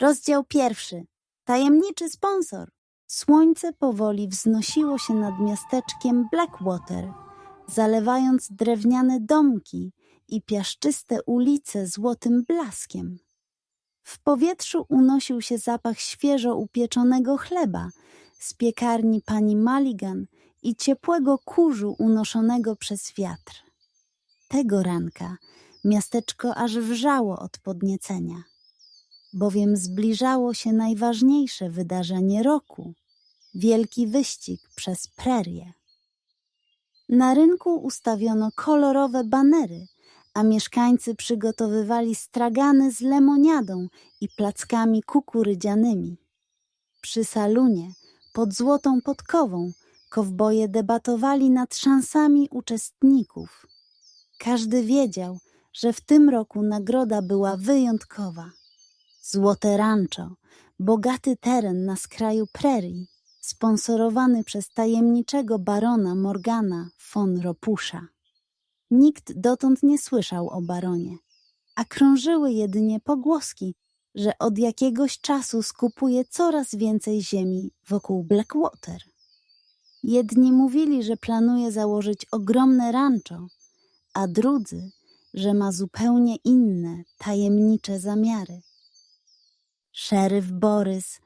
Rozdział pierwszy. Tajemniczy sponsor. Słońce powoli wznosiło się nad miasteczkiem Blackwater, zalewając drewniane domki i piaszczyste ulice złotym blaskiem. W powietrzu unosił się zapach świeżo upieczonego chleba z piekarni pani Maligan i ciepłego kurzu unoszonego przez wiatr. Tego ranka miasteczko aż wrzało od podniecenia, bowiem zbliżało się najważniejsze wydarzenie roku wielki wyścig przez prerię. Na rynku ustawiono kolorowe banery, a mieszkańcy przygotowywali stragany z lemoniadą i plackami kukurydzianymi. Przy salunie, pod złotą podkową, kowboje debatowali nad szansami uczestników. Każdy wiedział, że w tym roku nagroda była wyjątkowa. Złote rancho, bogaty teren na skraju prerii, sponsorowany przez tajemniczego barona Morgana von Ropusza. Nikt dotąd nie słyszał o baronie, a krążyły jedynie pogłoski, że od jakiegoś czasu skupuje coraz więcej ziemi wokół Blackwater. Jedni mówili, że planuje założyć ogromne rancho, a drudzy, że ma zupełnie inne, tajemnicze zamiary. Szeryf Borys,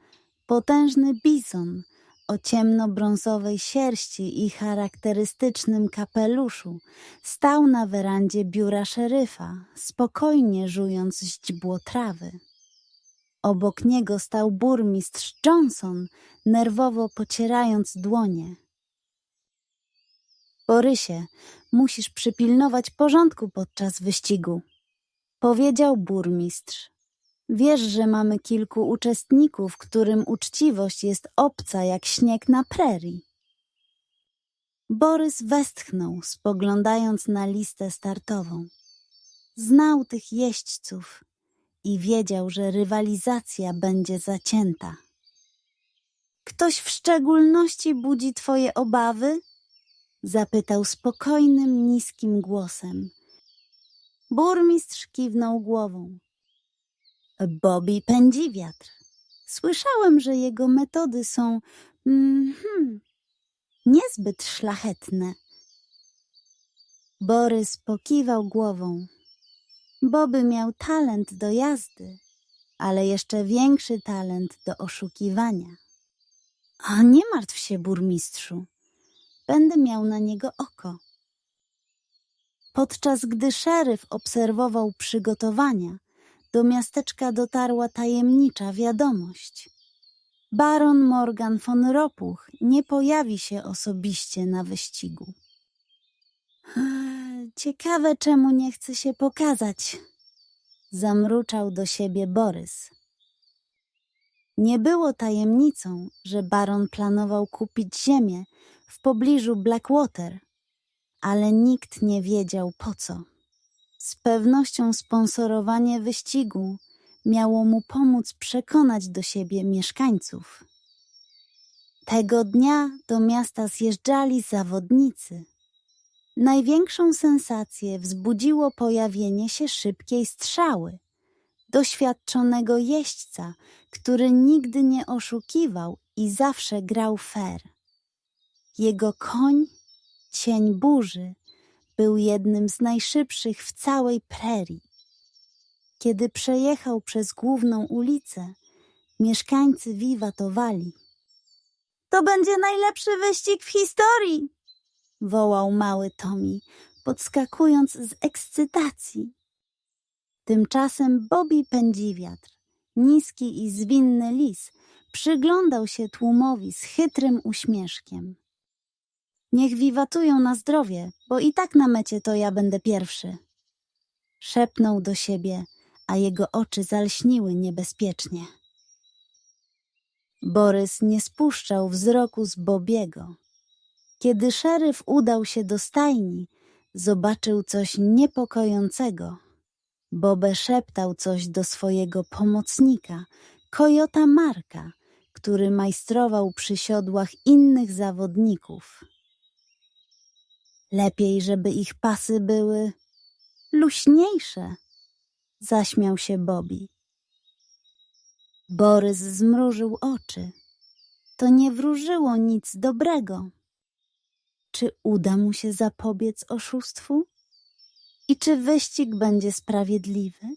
potężny bizon o ciemnobrązowej sierści i charakterystycznym kapeluszu, stał na werandzie biura szeryfa, spokojnie żując źdźbło trawy. Obok niego stał burmistrz Johnson, nerwowo pocierając dłonie. Borysie, musisz przypilnować porządku podczas wyścigu, powiedział burmistrz. Wiesz, że mamy kilku uczestników, którym uczciwość jest obca jak śnieg na prerii. Borys westchnął, spoglądając na listę startową. Znał tych jeźdźców i wiedział, że rywalizacja będzie zacięta. Ktoś w szczególności budzi twoje obawy? Zapytał spokojnym, niskim głosem. Burmistrz kiwnął głową. Bobby pędzi wiatr. Słyszałem, że jego metody są mm, hmm, niezbyt szlachetne. Borys pokiwał głową. Bobby miał talent do jazdy, ale jeszcze większy talent do oszukiwania. A nie martw się, burmistrzu. Będę miał na niego oko. Podczas gdy szeryf obserwował przygotowania, do miasteczka dotarła tajemnicza wiadomość. Baron Morgan von Ropuch nie pojawi się osobiście na wyścigu. Ciekawe, czemu nie chce się pokazać. Zamruczał do siebie Borys. Nie było tajemnicą, że baron planował kupić ziemię w pobliżu Blackwater, ale nikt nie wiedział po co. Z pewnością sponsorowanie wyścigu miało mu pomóc przekonać do siebie mieszkańców. Tego dnia do miasta zjeżdżali zawodnicy. Największą sensację wzbudziło pojawienie się szybkiej strzały, doświadczonego jeźdźca, który nigdy nie oszukiwał i zawsze grał fair. Jego koń, cień burzy, był jednym z najszybszych w całej prerii. Kiedy przejechał przez główną ulicę, mieszkańcy wiwatowali. To będzie najlepszy wyścig w historii! wołał mały Tommy, podskakując z ekscytacji. Tymczasem Bobby Pędziwiatr, niski i zwinny lis, przyglądał się tłumowi z chytrym uśmieszkiem. Niech wiwatują na zdrowie, bo i tak na mecie to ja będę pierwszy. Szepnął do siebie, a jego oczy zalśniły niebezpiecznie. Borys nie spuszczał wzroku z Bobiego. Kiedy szeryf udał się do stajni, zobaczył coś niepokojącego. Bobę szeptał coś do swojego pomocnika, kojota Marka, który majstrował przy siodłach innych zawodników. Lepiej, żeby ich pasy były luźniejsze, zaśmiał się Bobby. Borys zmrużył oczy. To nie wróżyło nic dobrego. Czy uda mu się zapobiec oszustwu? I czy wyścig będzie sprawiedliwy?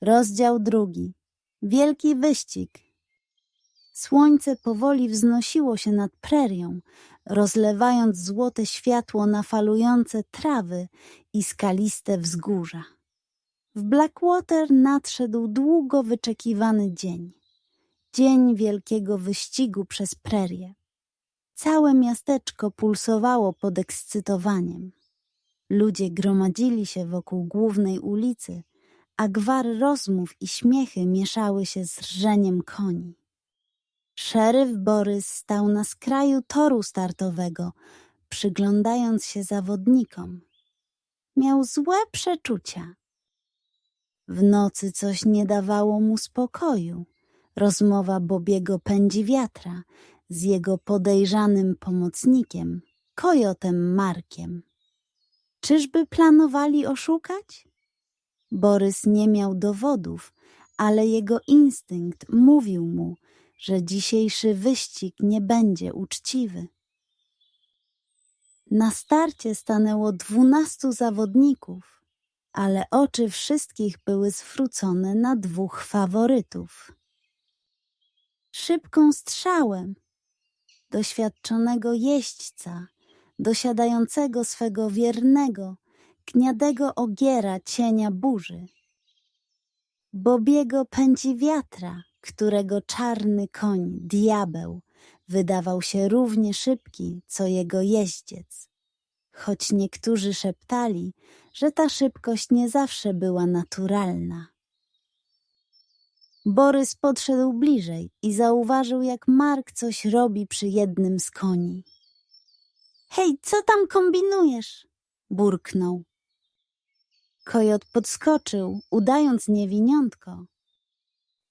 Rozdział drugi. Wielki wyścig. Słońce powoli wznosiło się nad prerią, rozlewając złote światło na falujące trawy i skaliste wzgórza. W Blackwater nadszedł długo wyczekiwany dzień. Dzień wielkiego wyścigu przez prerię. Całe miasteczko pulsowało podekscytowaniem. Ludzie gromadzili się wokół głównej ulicy, a gwar rozmów i śmiechy mieszały się z rżeniem koni. Szeryf Borys stał na skraju toru startowego, przyglądając się zawodnikom. Miał złe przeczucia. W nocy coś nie dawało mu spokoju. Rozmowa Bobiego pędzi wiatra z jego podejrzanym pomocnikiem, kojotem Markiem. Czyżby planowali oszukać? Borys nie miał dowodów, ale jego instynkt mówił mu, że dzisiejszy wyścig nie będzie uczciwy. Na starcie stanęło dwunastu zawodników, ale oczy wszystkich były zwrócone na dwóch faworytów. Szybką strzałem doświadczonego jeźdźca, dosiadającego swego wiernego, gniadego ogiera cienia burzy. Bobiego pędzi wiatra, którego czarny koń, diabeł, wydawał się równie szybki, co jego jeździec. Choć niektórzy szeptali, że ta szybkość nie zawsze była naturalna. Borys podszedł bliżej i zauważył, jak Mark coś robi przy jednym z koni. Hej, co tam kombinujesz? burknął. Kojot podskoczył, udając niewiniątko.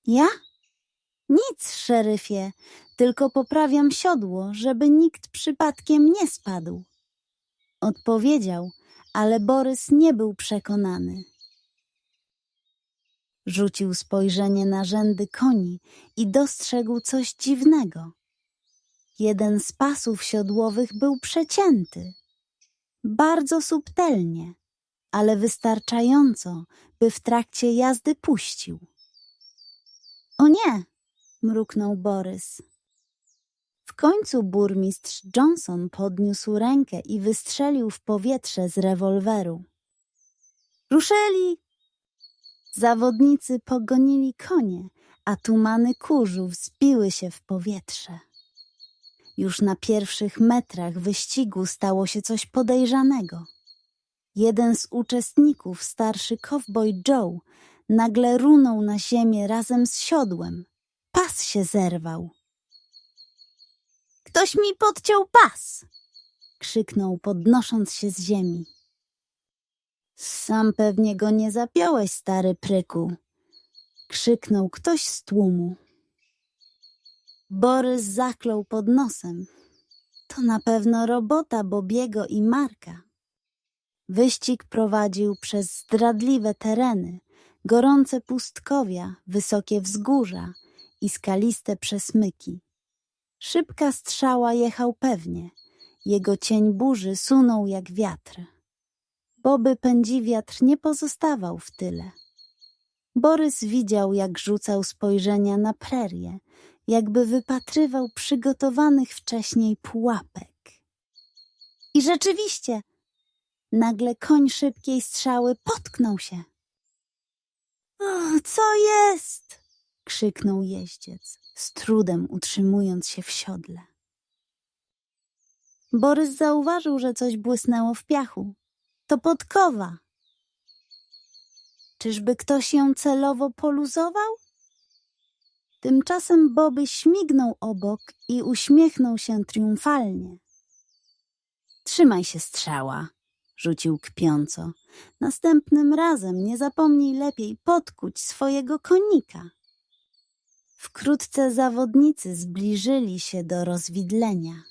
Ja? Nic, szeryfie, tylko poprawiam siodło, żeby nikt przypadkiem nie spadł. Odpowiedział, ale Borys nie był przekonany. Rzucił spojrzenie na rzędy koni i dostrzegł coś dziwnego. Jeden z pasów siodłowych był przecięty. Bardzo subtelnie, ale wystarczająco, by w trakcie jazdy puścił. O nie! Mruknął Borys. W końcu burmistrz Johnson podniósł rękę i wystrzelił w powietrze z rewolweru. Ruszyli! Zawodnicy pogonili konie, a tumany kurzu wzbiły się w powietrze. Już na pierwszych metrach wyścigu stało się coś podejrzanego. Jeden z uczestników, starszy cowboy Joe, nagle runął na ziemię razem z siodłem. Pas się zerwał. Ktoś mi podciął pas! krzyknął, podnosząc się z ziemi. Sam pewnie go nie zapiąłeś, stary pryku, krzyknął ktoś z tłumu. Borys zaklął pod nosem. To na pewno robota Bobiego i Marka. Wyścig prowadził przez zdradliwe tereny, gorące pustkowia, wysokie wzgórza i skaliste przesmyki. Szybka strzała jechał pewnie. Jego cień burzy sunął jak wiatr. Boby pędziwiatr nie pozostawał w tyle. Borys widział, jak rzucał spojrzenia na prerię, jakby wypatrywał przygotowanych wcześniej pułapek. I rzeczywiście, nagle koń szybkiej strzały potknął się. O, co jest? Krzyknął jeździec, z trudem utrzymując się w siodle. Borys zauważył, że coś błysnęło w piachu. To podkowa. Czyżby ktoś ją celowo poluzował? Tymczasem Boby śmignął obok i uśmiechnął się triumfalnie. Trzymaj się strzała, rzucił kpiąco. Następnym razem nie zapomnij lepiej podkuć swojego konika. Wkrótce zawodnicy zbliżyli się do rozwidlenia.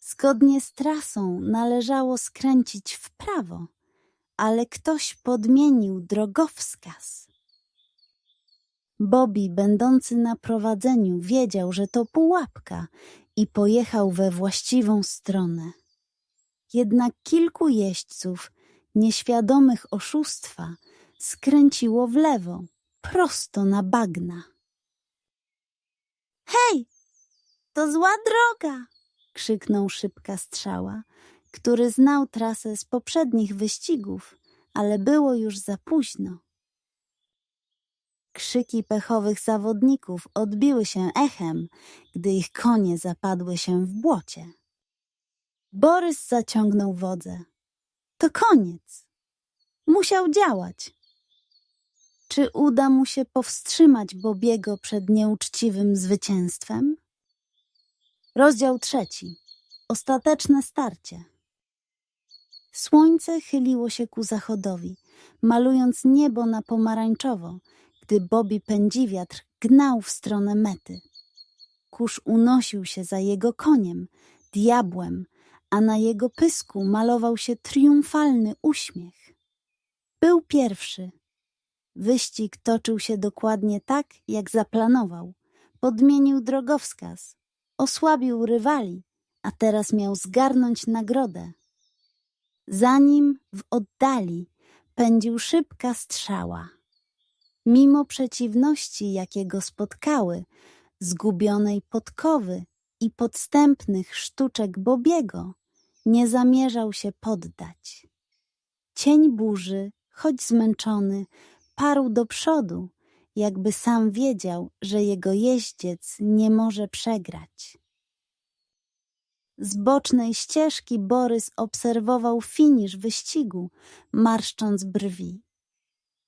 Zgodnie z trasą należało skręcić w prawo, ale ktoś podmienił drogowskaz. Bobby, będący na prowadzeniu, wiedział, że to pułapka i pojechał we właściwą stronę. Jednak kilku jeźdźców, nieświadomych oszustwa, skręciło w lewo, prosto na bagna. Hej, to zła droga! krzyknął szybka strzała, który znał trasę z poprzednich wyścigów, ale było już za późno. Krzyki pechowych zawodników odbiły się echem, gdy ich konie zapadły się w błocie. Borys zaciągnął wodze. To koniec. Musiał działać. Czy uda mu się powstrzymać Bobiego przed nieuczciwym zwycięstwem? Rozdział trzeci. Ostateczne starcie. Słońce chyliło się ku zachodowi, malując niebo na pomarańczowo, gdy Bobby pędziwiatr gnał w stronę mety. Kurz unosił się za jego koniem, diabłem, a na jego pysku malował się triumfalny uśmiech. Był pierwszy. Wyścig toczył się dokładnie tak, jak zaplanował. Podmienił drogowskaz, osłabił rywali, a teraz miał zgarnąć nagrodę. Za nim w oddali pędził szybka strzała. Mimo przeciwności, jakie go spotkały, zgubionej podkowy i podstępnych sztuczek Bobiego, nie zamierzał się poddać. Cień burzy, choć zmęczony, parł do przodu, jakby sam wiedział, że jego jeździec nie może przegrać. Z bocznej ścieżki Borys obserwował finisz wyścigu, marszcząc brwi.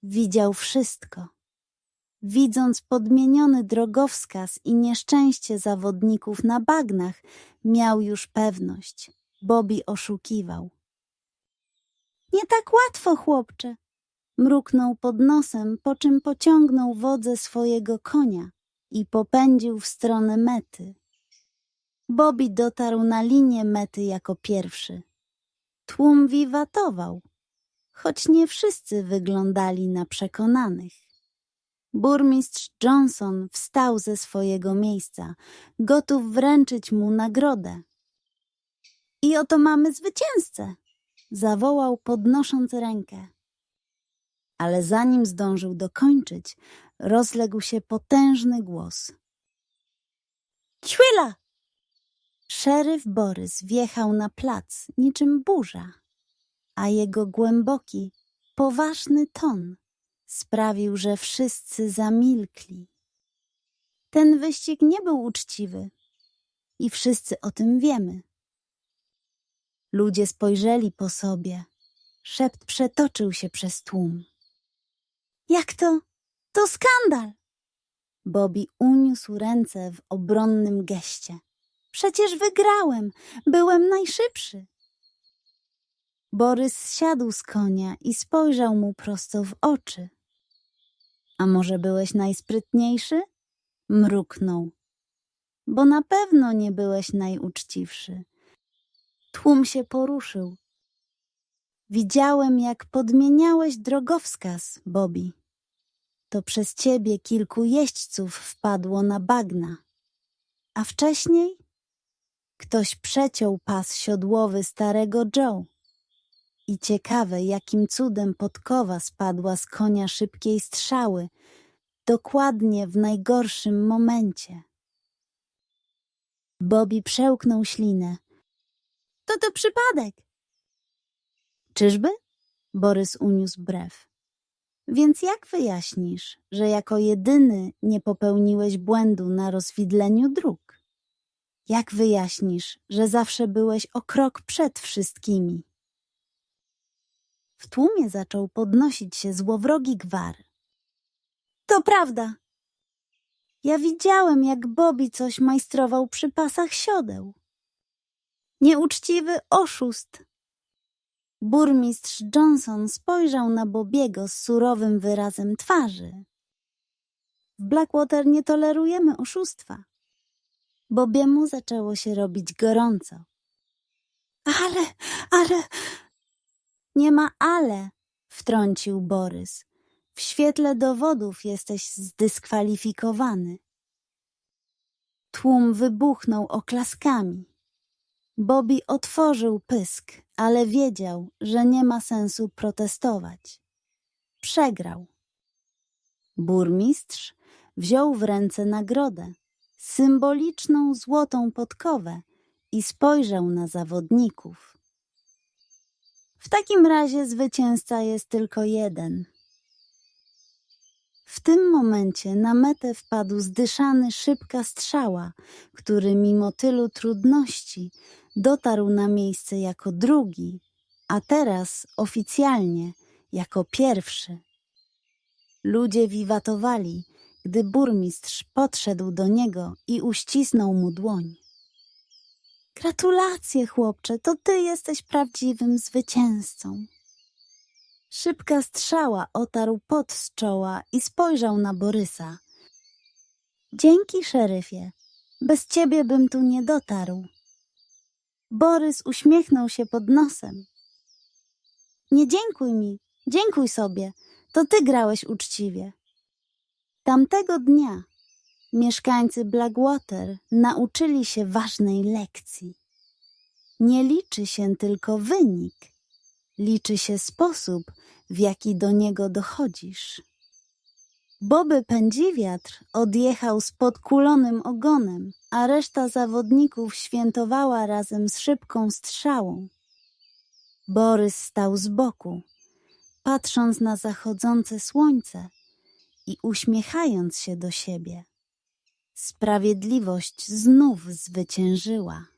Widział wszystko. Widząc podmieniony drogowskaz i nieszczęście zawodników na bagnach, miał już pewność. Bobby oszukiwał. Nie tak łatwo, chłopcze. Mruknął pod nosem, po czym pociągnął wodze swojego konia i popędził w stronę mety. Bobby dotarł na linię mety jako pierwszy. Tłum wiwatował, choć nie wszyscy wyglądali na przekonanych. Burmistrz Johnson wstał ze swojego miejsca, gotów wręczyć mu nagrodę. I oto mamy zwycięzcę! zawołał podnosząc rękę. Ale zanim zdążył dokończyć, rozległ się potężny głos. Ćwila! Szeryf Borys wjechał na plac niczym burza, a jego głęboki, poważny ton sprawił, że wszyscy zamilkli. Ten wyścig nie był uczciwy i wszyscy o tym wiemy. Ludzie spojrzeli po sobie. Szept przetoczył się przez tłum. Jak to? To skandal! Bobby uniósł ręce w obronnym geście. Przecież wygrałem, byłem najszybszy. Borys siadł z konia i spojrzał mu prosto w oczy. A może byłeś najsprytniejszy? Mruknął. Bo na pewno nie byłeś najuczciwszy. Tłum się poruszył. Widziałem, jak podmieniałeś drogowskaz, Bobby. To przez ciebie kilku jeźdźców wpadło na bagna. A wcześniej ktoś przeciął pas siodłowy starego Joe. I ciekawe, jakim cudem podkowa spadła z konia szybkiej strzały, dokładnie w najgorszym momencie. Bobby przełknął ślinę. To to przypadek. Czyżby? Borys uniósł brew. Więc jak wyjaśnisz, że jako jedyny nie popełniłeś błędu na rozwidleniu dróg? Jak wyjaśnisz, że zawsze byłeś o krok przed wszystkimi? W tłumie zaczął podnosić się złowrogi gwar. To prawda. Ja widziałem, jak Bobby coś majstrował przy pasach siodeł. Nieuczciwy oszust. Burmistrz Johnson spojrzał na Bobiego z surowym wyrazem twarzy. W Blackwater nie tolerujemy oszustwa. Bobiemu zaczęło się robić gorąco. Ale, ale... Nie ma ale, wtrącił Borys. W świetle dowodów jesteś zdyskwalifikowany. Tłum wybuchnął oklaskami. Bobby otworzył pysk, ale wiedział, że nie ma sensu protestować. Przegrał. Burmistrz wziął w ręce nagrodę, symboliczną złotą podkowę i spojrzał na zawodników. W takim razie zwycięzca jest tylko jeden. W tym momencie na metę wpadł zdyszany szybka strzała, który mimo tylu trudności dotarł na miejsce jako drugi, a teraz oficjalnie jako pierwszy. Ludzie wiwatowali, gdy burmistrz podszedł do niego i uścisnął mu dłoń. Gratulacje, chłopcze, to ty jesteś prawdziwym zwycięzcą. Szybka strzała otarł pot z czoła i spojrzał na Borysa. Dzięki, szeryfie. Bez ciebie bym tu nie dotarł. Borys uśmiechnął się pod nosem. Nie dziękuj mi, dziękuj sobie. To ty grałeś uczciwie. Tamtego dnia mieszkańcy Blackwater nauczyli się ważnej lekcji. Nie liczy się tylko wynik, liczy się sposób, w jaki do niego dochodzisz. Boby Pędziwiatr odjechał z podkulonym ogonem, a reszta zawodników świętowała razem z szybką strzałą. Borys stał z boku, patrząc na zachodzące słońce i uśmiechając się do siebie. Sprawiedliwość znów zwyciężyła.